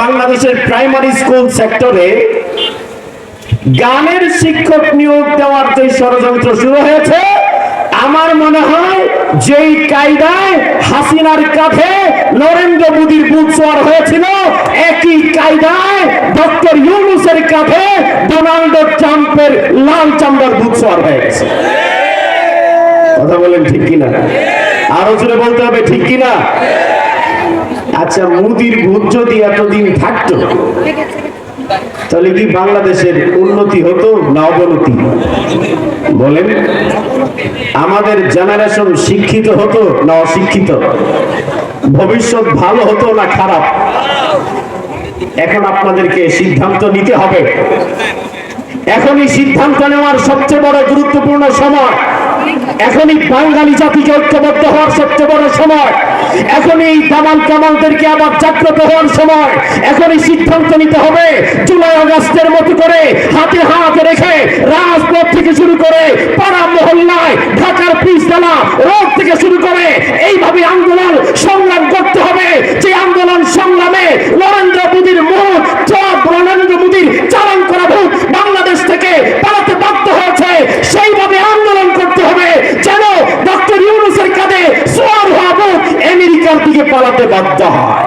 বাংলাদেশের primary school সেক্টরে গানের শিক্ষক নিয়োগ দেওয়ার যে ষড়যন্ত্র শুরু হয়েছে, আমার মনে হয় যেই কায়দায় হাসিনার নরেন্দ্র মোদীর হয়েছিল, একই কায়দায় ডক্টর ইউনুসের কাঁধে ডোনাল্ড ট্রাম্পের লাল চামড়ার বুথ সোয়ার হয়ে গেছে। কথা বলেন ঠিক কিনা? আরও জোরে বলতে হবে, ঠিক কিনা? আচ্ছা মুদির ভূত যদি এতদিন থাকতো। তাহলে কি বাংলাদেশের উন্নতি হতো না অবনতি? বলেন, আমাদের জেনারেশন শিক্ষিত হতো না অশিক্ষিত? ভবিষ্যৎ ভালো হতো না খারাপ? এখন আপনাদেরকে সিদ্ধান্ত নিতে হবে। এখনই সিদ্ধান্ত নেওয়ার সবচেয়ে বড় গুরুত্বপূর্ণ সময় এখনই বাঙালি জাতিকে ঐক্যবদ্ধ হওয়ার সবচেয়ে বড় সময়। এখন এই দামাল কামালদেরকে আবার জাগ্রত হওয়ার সময়। এখনই সিদ্ধান্ত নিতে হবে, জুলাই আগস্টের মতো করে হাতে হাত রেখে রাজপথ থেকে শুরু করে পাড়া মহল্লায় ঢাকার পিসতলা রোড থেকে শুরু করে এইভাবে আন্দোলন সংগ্রাম করতে হবে যে আন্দোলন সংগ্রামে নরেন্দ্র মোদীর মুখ চপ নরেন্দ্র মোদীর চালান করা ভূত বাংলাদেশ থেকে পালাতে বাধ্য হয়েছে সেইভাবে আন্দোলন করতে হবে যেন ডক্টর ইউনুসের কাঁধে সোয়ার হওয়া ভূত আমেরিকার দিকে পালাতে বাধ্য হয়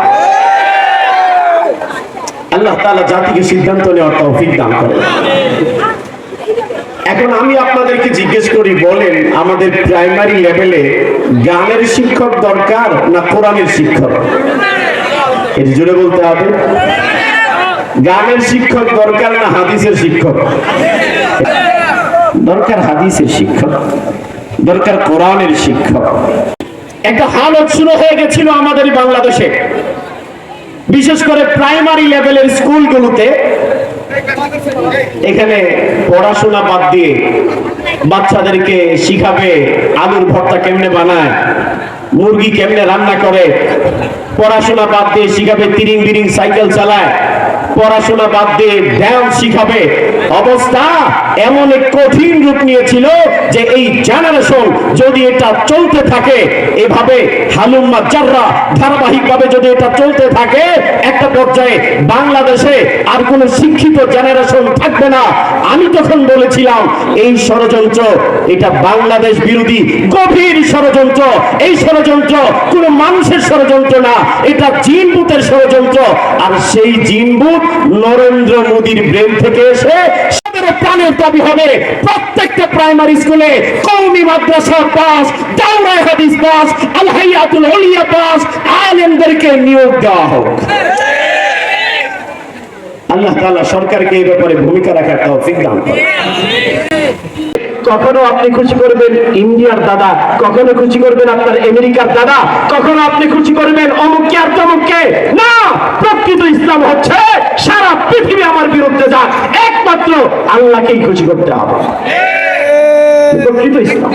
তাআলা জাতিকে সিদ্ধান্ত নেওয়ার তৌফিক দান করেন এখন আমি আপনাদেরকে জিজ্ঞেস করি, বলেন, আমাদের প্রাইমারি লেভেলে গানের শিক্ষক দরকার না কোরআনের শিক্ষক? এটি জুড়ে বলতে হবে। গানের শিক্ষক দরকার না হাদিসের শিক্ষক? দরকার হাদিসের শিক্ষক, দরকার কোরআনের শিক্ষক। একটা হালত শুরু হয়ে গেছিল আমাদের বাংলাদেশে। বিশেষ করে প্রাইমারি লেভেলের স্কুলগুলোতে এখানে পড়াশোনা বাদ দিয়ে বাচ্চাদেরকে শিখাবে আলুর ভর্তা কেমনে বানায়, মুরগি কেমনে রান্না করে, পড়াশোনা বাদ দিয়ে শিখাবে তিরিং বিরিং সাইকেল চালায়। পড়াশোনা বাদ দিয়ে ধ্যান শিখাবে। অবস্থা এমন এক কঠিন রূপ নিয়েছিল যে এই জেনারেশন যদি এটা চলতে থাকে, এভাবে হালুম্মা জাররা ধারাবাহিকভাবে যদি এটা চলতে থাকে, একটা পর্যায়ে বাংলাদেশে আর কোনো শিক্ষিত জেনারেশন থাকবে না। আমি তখন বলেছিলাম, এই ষড়যন্ত্র, এটা বাংলাদেশ বিরোধী গভীর ষড়যন্ত্র। এই ষড়যন্ত্র কোনো মানুষের ষড়যন্ত্র না, এটা জিনবুতের ষড়যন্ত্র। আর সেই জিনবুত নরেন্দ্র মোদীর ব্রেন থেকে এসে নিয়োগ দেওয়া হোক। আল্লাহ তাআলা সরকারকে এই ব্যাপারে ভূমিকা রাখার তৌফিক দান কখনো আপনি খুশি করবেন ইন্ডিয়ার দাদা, কখনো খুশি করবেন আপনার আমেরিকার দাদা, কখনো আপনি খুশি করবেন অমুককে আর তমুককে। না, প্রকৃত ইসলাম হচ্ছে সারা পৃথিবী আমার বিরুদ্ধে যাক। একমাত্র আল্লাহকেই খুশি করতে হবে। প্রকৃত ইসলাম।